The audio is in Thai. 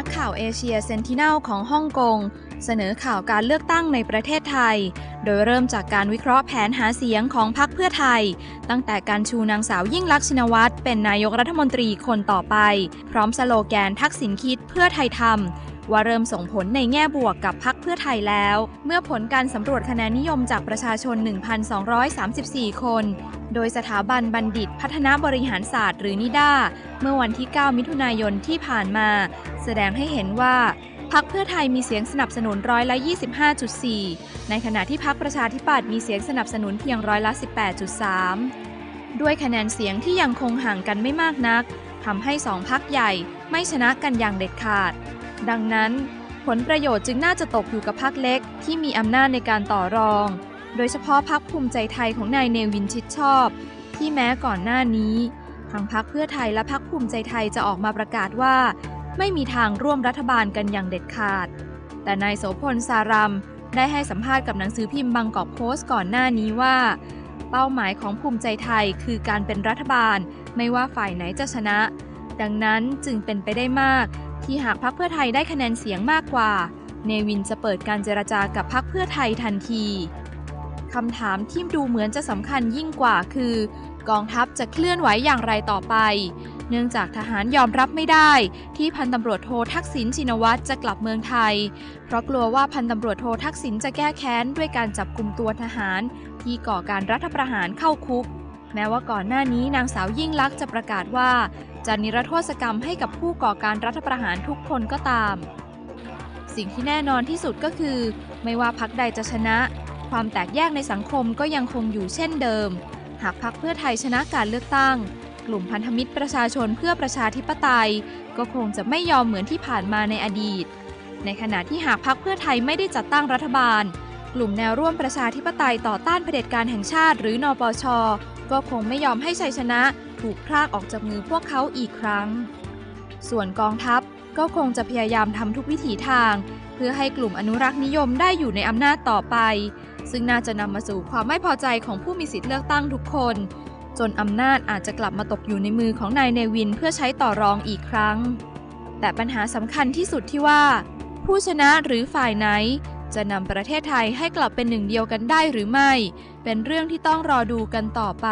นักข่าวเอเชียเซนติเนลของฮ่องกง เสนอข่าวการเลือกตั้งในประเทศไทย โดยเริ่มจากการวิเคราะห์แผนหาเสียงของพรรคเพื่อไทย ตั้งแต่การชูนางสาวยิ่งลักษณ์ชินวัตรเป็นนายกรัฐมนตรีคนต่อไป พร้อมสโลแกนทักษิณคิดเพื่อไทยทำ ว่าเริ่มส่งผลในแง่บวกกับพรรคเพื่อไทยแล้ว เมื่อผลการสำรวจคะแนนนิยมจากประชาชน 1,234 คน โดยสถาบันบัณฑิตพัฒนาบริหารศาสตร์หรือนิด้าเมื่อวันที่ 9 มิถุนายนที่ผ่านมา แสดงให้เห็นว่าพักเพื่อไทยมีเสียงสนับสนุนร้อยละ 25.4 ในขณะที่พักประชาธิปัตย์มีเสียงสนับสนุนเพียงร้อยละ 18.3 ด้วยคะแนนเสียงที่ยังคงห่างกันไม่มากนักทำให้สองพักใหญ่ไม่ชนะกันอย่างเด็ดขาด ดังนั้นผลประโยชน์จึงน่าจะตกอยู่กับพักเล็กที่มีอำนาจในการต่อรอง โดยเฉพาะพักภูมิใจไทยของนายเนวินชิดชอบ ที่แม้ก่อนหน้านี้ทั้งพักเพื่อไทยและพักภูมิใจไทยจะออกมาประกาศว่า ไม่มีทางร่วมรัฐบาลกันอย่างเด็ดขาด แต่นายโสพลสารัมได้ให้สัมภาษณ์กับหนังสือพิมพ์บางกอกโพสต์ก่อนหน้านี้ว่า เป้าหมายของภูมิใจไทยคือการเป็นรัฐบาล ไม่ว่าฝ่ายไหนจะชนะ ดังนั้นจึงเป็นไปได้มาก ที่หากพรรคเพื่อไทยได้คะแนนเสียงมากกว่า เนวินจะเปิดการเจรจากับพรรคเพื่อไทยทันทีคำถามที่ดูเหมือนจะสำคัญยิ่งกว่าคือ กองทัพจะเคลื่อนไหวอย่างไรต่อไป เนื่องจากทหารยอมรับไม่ได้ ที่พันตำรวจโททักษิณชินวัตรจะกลับเมืองไทย เพราะกลัวว่าพันตำรวจโททักษิณจะแก้แค้นด้วยการจับกลุ่มตัวทหาร ที่ก่อการรัฐประหารเข้าคุก แม้ว่าก่อนหน้านี้นางสาวยิ่งลักษณ์จะประกาศว่า จะนิรโทษกรรมให้กับผู้ก่อการรัฐประหารทุกคนก็ตาม สิ่งที่แน่นอนที่สุดก็คือ ไม่ว่าพักใดจะชนะ ความแตกแยกในสังคมก็ยังคงอยู่เช่นเดิม หากพักเพื่อไทยชนะการเลือกตั้ง กลุ่มพันธมิตรประชาชนเพื่อประชาธิปไตย ก็คงจะไม่ยอมเหมือนที่ผ่านมาในอดีต ในขณะที่หากพักเพื่อไทยไม่ได้จัดตั้งรัฐบาล กลุ่มแนวร่วมประชาธิปไตยต่อต้านเผด็จการแห่งชาติ หรือนอปช ก็คงไม่ยอมให้ชัยชนะถูกพรากออกจากมือพวกเขาอีกครั้ง ส่วนกองทัพก็คงจะพยายามทำทุกวิถีทาง เพื่อให้กลุ่มอนุรักษ์นิยมได้อยู่ในอำนาจต่อไป ซึ่งน่าจะนำมาสู่ความไม่พอใจของผู้มีสิทธิเลือกตั้งทุกคน จนอำนาจอาจจะกลับมาตกอยู่ในมือของนายเนวินเพื่อใช้ต่อรองอีกครั้ง แต่ปัญหาสำคัญที่สุดที่ว่า ผู้ชนะหรือฝ่ายไหน จะนำประเทศไทยให้กลับเป็นหนึ่งเดียวกันได้หรือไม่ เป็นเรื่องที่ต้องรอดูกันต่อไป